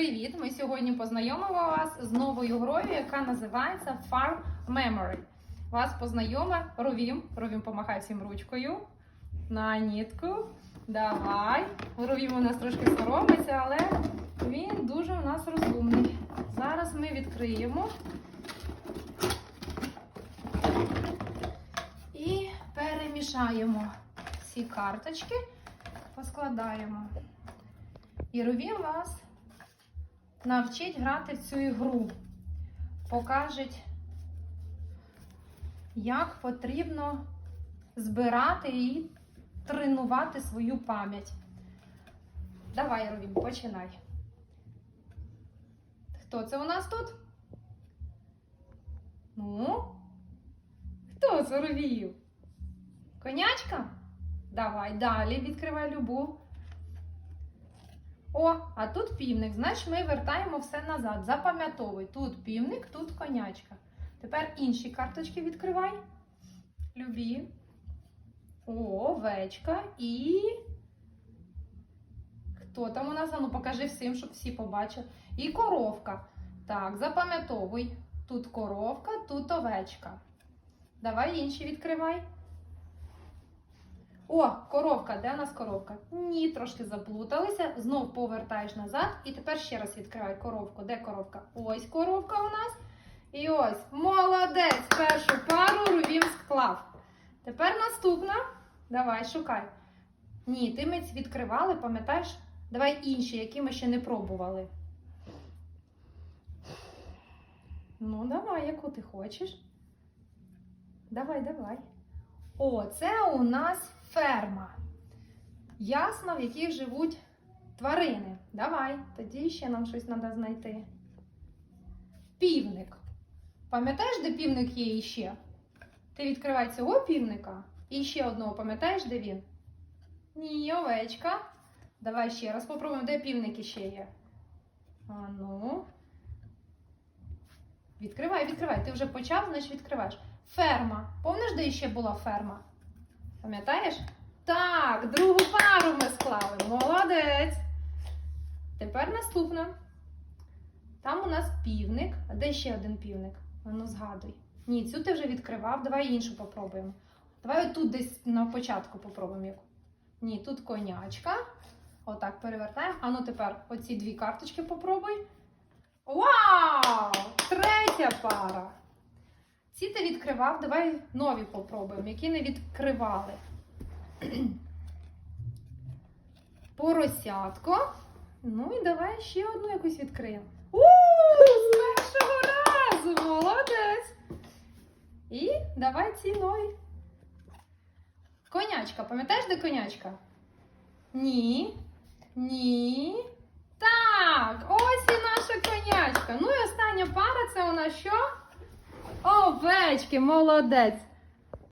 Привіт! Ми сьогодні познайомимо вас з новою грою, яка називається Farm Memory. Вас познайоме Ровім. Ровім помахай всім ручкою. На нітку. Давай. Ровім у нас трошки соромиться, але він дуже у нас розумний. Зараз ми відкриємо. І перемішаємо всі карточки, поскладаємо. І Ровім вас навчить грати в цю ігру. Покажуть, як потрібно збирати і тренувати свою пам'ять. Давай, Ровім, починай. Хто це у нас тут? Ну? Хто це Ровів? Конячка? Давай далі відкривай любу. О, а тут півник. Значить, ми вертаємо все назад. Запам'ятовуй. Тут півник, тут конячка. Тепер інші карточки відкривай. Любі. О, овечка і. Хто там у нас? Ну, покажи всім, щоб всі побачили. І коровка. Так, запам'ятовуй. Тут коровка, тут овечка. Давай інші відкривай. О, коровка, де у нас коровка? Ні, трошки заплуталися. Знов повертаєш назад. І тепер ще раз відкривай коровку. Де коровка? Ось коровка у нас. І ось. Молодець! Першу пару рубів склав. Тепер наступна. Давай, шукай. Ні, ти ми відкривали, пам'ятаєш? Давай інші, які ми ще не пробували. Ну, давай, яку ти хочеш. Давай, давай. О, це у нас ферма. Ясно, в яких живуть тварини. Давай, тоді ще нам щось треба знайти. Півник. Пам'ятаєш, де півник є іще? Ти відкривай цього півника і ще одного, пам'ятаєш, де він? Ні, овечка. Давай ще раз попробуємо, де півник іще є. А ну. Відкривай, відкривай. Ти вже почав, значить відкриваєш. Ферма. Помниш, де ще була ферма? Пам'ятаєш? Так, другу пару ми склали. Молодець. Тепер наступна. Там у нас півник. А де ще один півник? А Ну, згадуй. Ні, цю ти вже відкривав. Давай іншу попробуємо. Давай отут десь на початку попробуємо. Ні, тут конячка. Отак перевертаємо. А ну тепер оці дві карточки попробуй. Вау! Третя пара. Ці ти відкривав, давай нові попробуємо, які не відкривали. Поросятко. Ну і давай ще одну якусь відкриємо. У, з першого разу! Молодець! І давай ці нові. Конячка. Пам'ятаєш, де конячка? Ні. Ні. Так, ось і наша конячка. Ну і остання пара це у нас що? Овечки, молодець.